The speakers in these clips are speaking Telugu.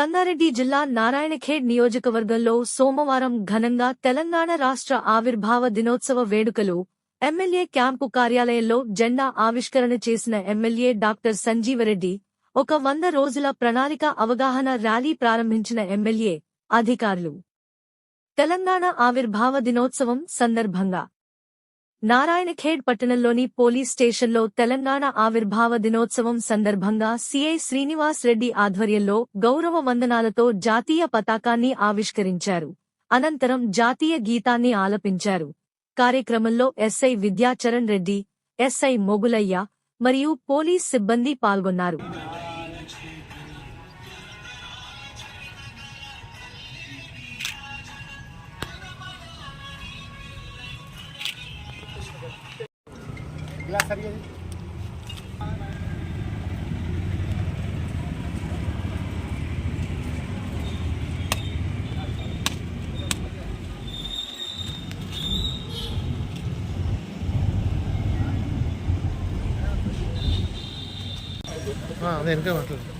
సంగారెడ్డి జిల్లా నారాయణఖేడ్ నియోజకవర్గంలో సోమవారం ఘనంగా తెలంగాణ రాష్ట్ర ఆవిర్భావ దినోత్సవ వేడుకలు ఎమ్మెల్యే క్యాంపు కార్యాలయంలో జెండా ఆవిష్కరణ చేసిన ఎమ్మెల్యే డాక్టర్ సంజీవరెడ్డి ఒక వంద రోజుల ప్రణాళిక అవగాహన ర్యాలీ ప్రారంభించిన ఎమ్మెల్యే అధికారులు. తెలంగాణ ఆవిర్భావ దినోత్సవం సందర్భంగా నారాయణఖేడ్ పట్టణంలోని పోలీస్ స్టేషన్లో తెలంగాణ ఆవిర్భావ దినోత్సవం సందర్భంగా సీఐ శ్రీనివాస్ రెడ్డి ఆధ్వర్యంలో గౌరవ వందనాలతో జాతీయ పతాకాన్ని ఆవిష్కరించారు. అనంతరం జాతీయ గీతాన్ని ఆలపించారు. కార్యక్రమంలో ఎస్ఐ విద్యాచరణ్ రెడ్డి ఎస్ఐ మొగులయ్య మరియు పోలీస్ సిబ్బంది పాల్గొన్నారు. ಹಾಂ ಅದೇನಕ್ಕೆ ಮಾತಾಡ್ತೀನಿ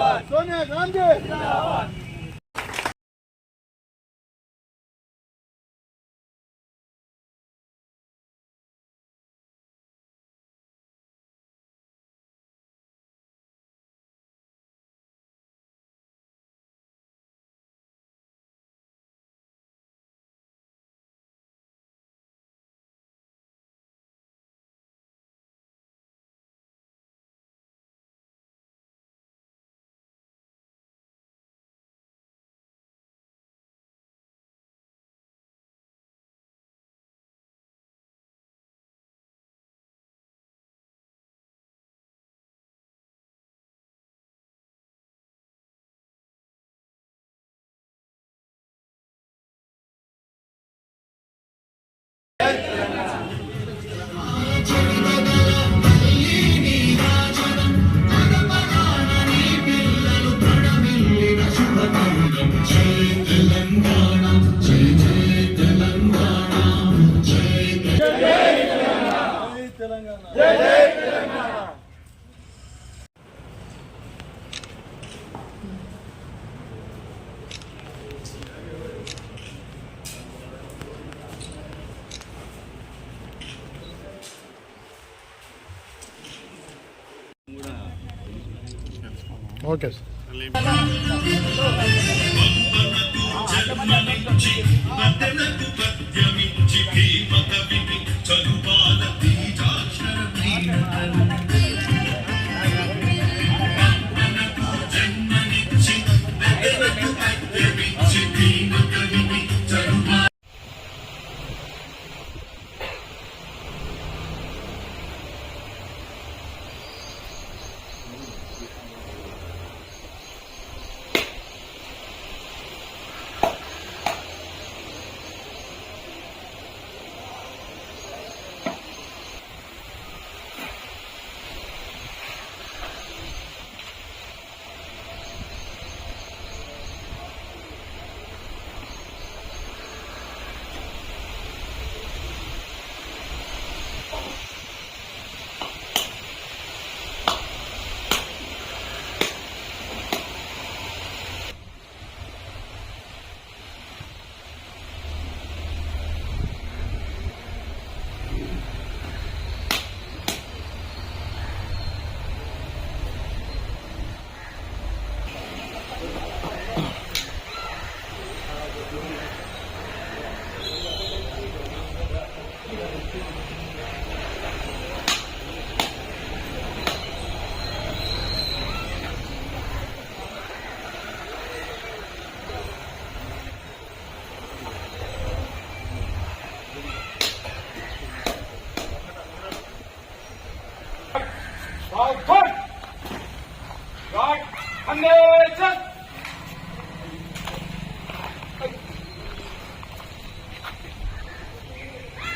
Sonia Gandhi! Zindabad! Okay sir. 哎。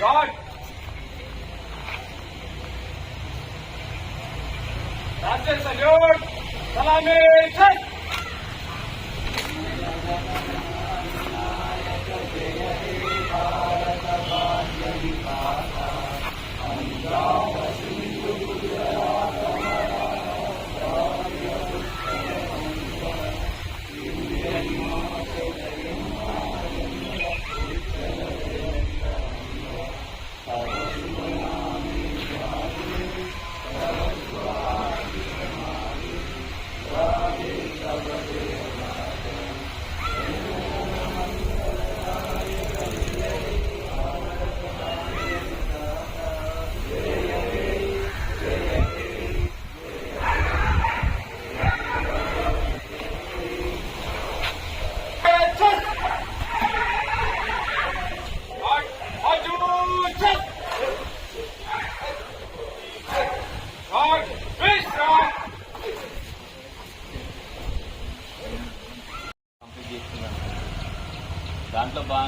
शॉट राज्य सहयोग सलामी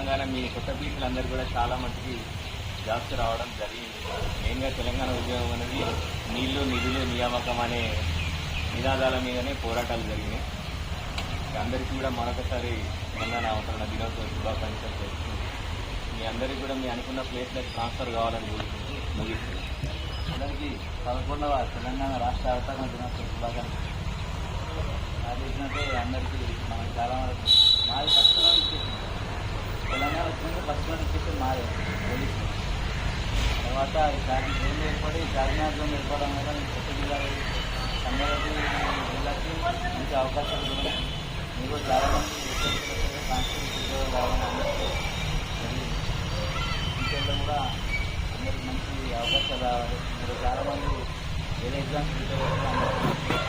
తెలంగాణ మీ కొత్త పీపులందరూ కూడా చాలా మటుకి జాబ్స్ రావడం జరిగింది. మెయిన్గా తెలంగాణ ఉద్యోగం అనేది నీళ్ళు నిధులు నియామకం అనే నినాదాల మీదనే పోరాటాలు జరిగినాయి. అందరికీ కూడా మరొకసారి తెలంగాణ అవతరణ దినోత్సవ శుభాకాంక్షలు చేస్తుంది మీ అందరికీ కూడా మీ అనుకున్న ప్లేస్లకు ట్రాన్స్ఫర్ కావాలని కోరుకుంటూ ముగిస్తుంది అందరికీ పదకొండవ తెలంగాణ రాష్ట్ర అవతరణ దినోత్సవ శుభాకాంక్షలు. అందరికీ మనం చాలా వరకు మాది కష్టంగా తెలంగాణ వచ్చింది ఫస్ట్ నోటిఫికేషన్ మాదే పోలీసు. తర్వాత ఈ చార్జీ జోన్లు ఏర్పడి చార్మినార్ జోన్ ఏర్పడడం వల్ల కొత్త జిల్లాలో సంగారెడ్డి జిల్లాకి మంచి అవకాశాలు ఉన్నాయి మీరు చాలా మంది సాంస్కృతిక ఉద్యోగాలు రావడం జరిగింది. ఫ్యూచర్లో కూడా అందరికి మంచి అవకాశాలు రావాలి. మీరు చాలా మంది వేరే ఎగ్జామ్స్ ప్రిపేర్ అవుతారు